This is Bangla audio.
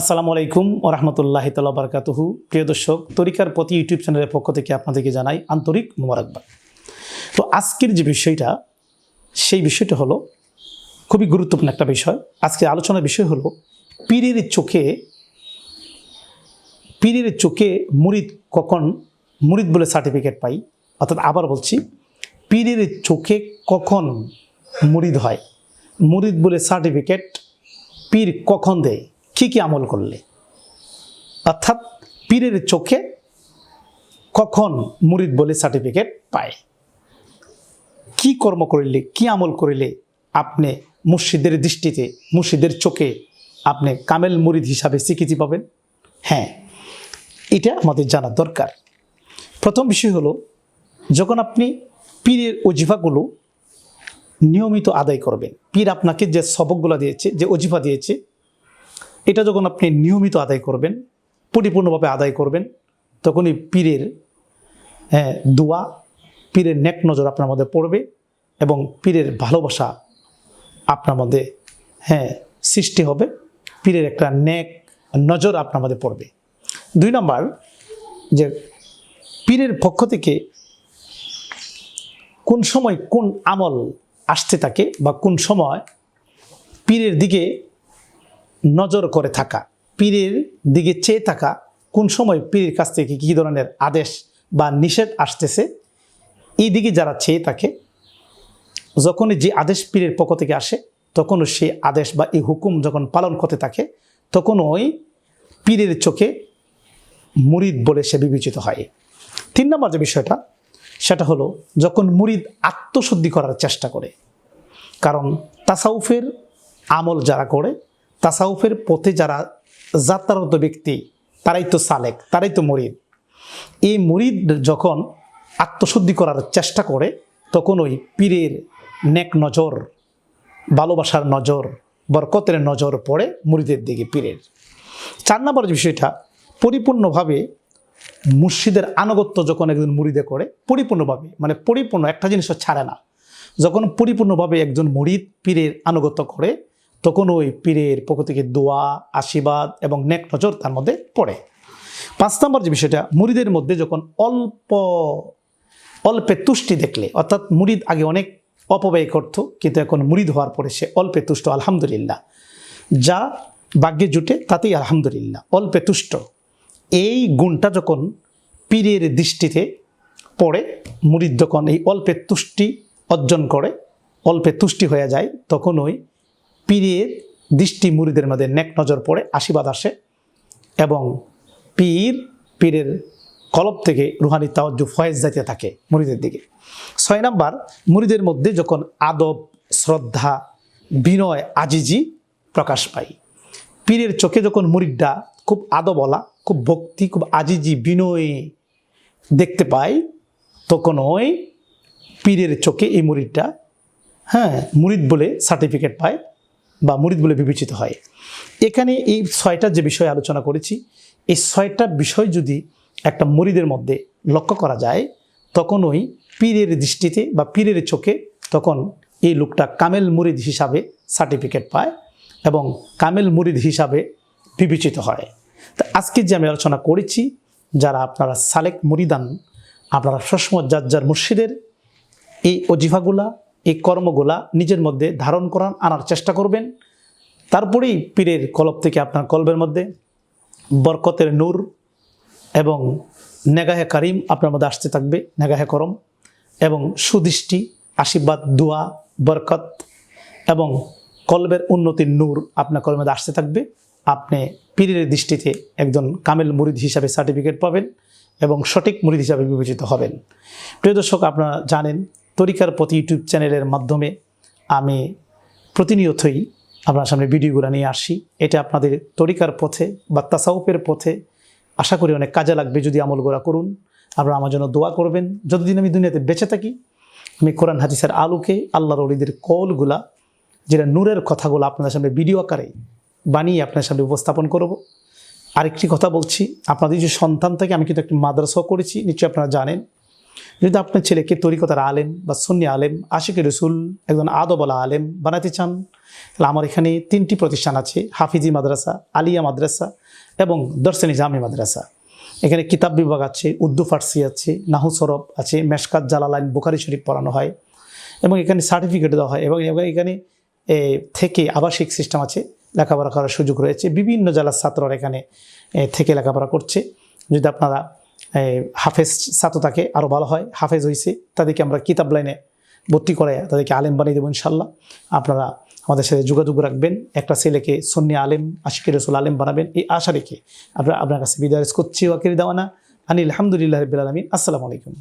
আসসালামু আলাইকুম ও রহমতুল্লাহ তালা বারকাতুহু। প্রিয় দর্শক, তরিকার প্রতি ইউটিউব চ্যানেলের পক্ষ থেকে আপনাদেরকে জানাই আন্তরিক মোবারকবাদ। তো আজকের যে বিষয়টা, সেই বিষয়টা হলো খুবই গুরুত্বপূর্ণ একটা বিষয়। আজকে আলোচনার বিষয় হলো পীরের চোখে পীরের চোখে মুরিদ কখন, মুরিদ বলে সার্টিফিকেট পাই, অর্থাৎ আবার বলছি, পীরের চোখে কখন মুরিদ হয়? মুরিদ বলে সার্টিফিকেট পীর কখন দেয়? কী কী আমল করলে? অর্থাৎ পীরের চোখে কখন মুরিদ বলে সার্টিফিকেট পায়? কি কর্ম করিলে, কি আমল করিলে আপনি মুর্শিদের দৃষ্টিতে, মুর্শিদের চোখে আপনি কামেল মুরিদ হিসাবে স্বীকৃতি পাবেন? হ্যাঁ এটা আমাদের জানা দরকার। প্রথম বিষয় হলো, যখন আপনি পীরের অজিফাগুলো নিয়মিত আদায় করবেন, পীর আপনাকে যে সবকগুলো দিয়েছে, যে অজিফা দিয়েছে এটা যখন আপনি নিয়মিত আদায় করবেন, পরিপূর্ণভাবে আদায় করবেন, তখনই পীরের হ্যাঁ দোয়া, পীরের নেক নজর আপনার মধ্যে পড়বে এবং পীরের ভালোবাসা আপনার মধ্যে হ্যাঁ সৃষ্টি হবে। পীরের একটা নেক নজর আপনার মধ্যে পড়বে। দুই নম্বর, যে পীরের পক্ষ থেকে কোন সময় কোন আমল আসতে থাকে বা কোন সময় পীরের দিকে নজর করে থাকা, পীরের দিকে চেয়ে থাকা, কোন সময় পীরের কাছ থেকে কী ধরনের আদেশ বা নিষেধ আসতেছে? এই দিকে যারা চেয়ে থাকে, যখনই যে আদেশ পীরের পক্ষ থেকে আসে, তখনও সেই আদেশ বা এই হুকুম যখন পালন করতে থাকে তখন ওই পীরের চোখে মুরিদ বলে সে বিবেচিত হয়। তিন নম্বর যে বিষয়টা, সেটা হলো যখন মুরিদ আত্মশুদ্ধি করার চেষ্টা করে, কারণ তাসাউফের আমল যারা করে তাসাউফের পথে যারা যাত্রারত ব্যক্তি, তারাই তো সালেক, তারাই তো মরিদ। এই মরিদ যখন আত্মশুদ্ধি করার চেষ্টা করে, তখন ওই পীরের নেক নজর, ভালোবাসার নজর, বরকতের নজর পড়ে মুরিদের দিকে, পীরের। চার নম্বর বিষয়টা, পরিপূর্ণভাবে মুর্শিদের আনুগত্য যখন একজন মুরিদে করে, পরিপূর্ণভাবে মানে পরিপূর্ণ, একটা জিনিসও ছাড়ে না। যখন পরিপূর্ণভাবে একজন মুরিদ পীরের আনুগত্য করে তখন ওই পীরের পক্ষ থেকে দোয়া, আশীর্বাদ এবং নেক নজর তার মধ্যে পড়ে। পাঁচ নম্বর যে বিষয়টা মুড়িদের মধ্যে যখন অল্প, অল্পে তুষ্টি দেখলে, অর্থাৎ মুড়িদ আগে অনেক অপব্যয় করত, কিন্তু এখন মুড়িদ হওয়ার পরে সে অল্পে তুষ্ট, আলহামদুলিল্লাহ। যা ভাগ্যে জুটে তাতেই আলহামদুলিল্লাহ, অল্পে তুষ্ট। এই গুণটা যখন পীরের দৃষ্টিতে পড়ে, মুরিদ যখন এই অল্পে তুষ্টি অর্জন করে, অল্পে তুষ্টি হয়ে যায়, তখন ওই পীরের দৃষ্টি মুরিদের মধ্যে নেক নজর পড়ে, আশীর্বাদ আসে এবং পীর, পীরের কলব থেকে রুহানি তাওয়াজ্জু ফয়েজ যাইতে থাকে মুরিদের দিকে। ছয় নাম্বার মুরিদের মধ্যে যখন আদব, শ্রদ্ধা, বিনয়, আজিজি প্রকাশ পায়, পীরের চোখে যখন মুরিদটা খুব আদবলা খুব ভক্তি, খুব আজিজি, বিনয় দেখতে পাই তখন ওই পীরের চোখে এই মুরিদটা হ্যাঁ মুরিদ বলে সার্টিফিকেট পায়। বা মুরিদ বলে বিবেচিত হয়। এখানে এই ছয়টা যে বিষয় আলোচনা করেছি, এই ছয়টা বিষয় যদি একটা মুরিদের মধ্যে লক্ষ্য করা যায়, তখন ওই পীরের দৃষ্টিতে বা পীরের চোখে তখন এই লোকটা কামেল মুরিদ হিসাবে সার্টিফিকেট পায় এবং কামেল মুরিদ হিসাবে বিবেচিত হয়। তা আজকে যে আমি আলোচনা করেছি, যারা আপনারা সালেক মুরিদান, আপনারা সসময় যার যার মুর্শিদের, এই অজিফাগুলা এই কর্মগুলা নিজের মধ্যে ধারণ করান আনার চেষ্টা করবেন। তারপরেই পীরের কলব থেকে আপনার কলবের মধ্যে বরকতের নূর এবং নেগাহে কারিম আপনার মধ্যে আসতে থাকবে, নেগাহে করম এবং সুদৃষ্টি, আশীর্বাদ, দোয়া, বরকত এবং কলবের উন্নতির নূর আপনার কলমের মধ্যে আসতে থাকবে। আপনি পীরের দৃষ্টিতে একজন কামেল মুরিদ হিসাবে সার্টিফিকেট পাবেন এবং সঠিক মুরিদ হিসাবে বিবেচিত হবেন। প্রিয় দর্শক, আপনারা জানেন তরিকার প্রতি ইউটিউব চ্যানেলের মাধ্যমে আমি প্রতিনিয়তই আপনার সামনে ভিডিওগুলো নিয়ে আসি। এটা আপনাদের তরিকার পথে বা তাসাউপের পথে আশা করি অনেক কাজে লাগবে যদি আমলগুলা করুন। আপনারা আমার জন্য দোয়া করবেন। যতদিন আমি দুনিয়াতে বেঁচে থাকি, আমি কোরআন, হাদিসের আলোকে আল্লাহর অলিদের কলগুলা, যেটা নূরের কথাগুলো আপনাদের সামনে ভিডিও আকারে বানিয়ে আপনার সামনে উপস্থাপন করব। আরেকটি কথা বলছি, আপনাদের যে সন্তান থেকে আমি কিন্তু একটি মাদ্রাসাও করেছি, নিশ্চয়ই আপনারা জানেন। যদি আপনার ছেলেকে তরিকতার আলেম বা সন্নি আলেম, আশিক রসুল, একজন আদবলা আলেম বানাতে চান, তাহলে আমার এখানে তিনটি প্রতিষ্ঠান আছে, হাফিজি মাদ্রাসা, আলিয়া মাদ্রাসা এবং দর্শনী জামি মাদ্রাসা। এখানে কিতাব বিভাগ আছে, উর্দু, ফার্সি আছে নাহু সরব আছে, মেশকাত, জালালাইন, বুখারি শরীফ পড়ানো হয় এবং এখানে সার্টিফিকেট দেওয়া হয় এবং এখানে থেকে আবাসিক সিস্টেম আছে, লেখাপড়া করার সুযোগ রয়েছে। বিভিন্ন জেলার ছাত্ররা এখানে থেকে লেখাপড়া করছে। যদি আপনারা হাফেজ ছাত্র থাকে আরও ভালো হয়। হাফেজ হয়েছে তাদেরকে আমরা কিতাব লাইনে ভর্তি করে তাদেরকে আলেম বানিয়ে দেবো ইনশাল্লাহ আপনারা আমাদের সাথে যোগাযোগ রাখবেন। একটা ছেলেকে সন্নি আলেম, আশিক রসুল আলেম বানাবেন। এই আশা রেখে আমরা আপনার কাছে বিদায় করছি। ওয়াকির দেওয়ানা। আনিল আলহামদুলিল্লাহ রবিল আলমিন। আসসালামু আলাইকুম।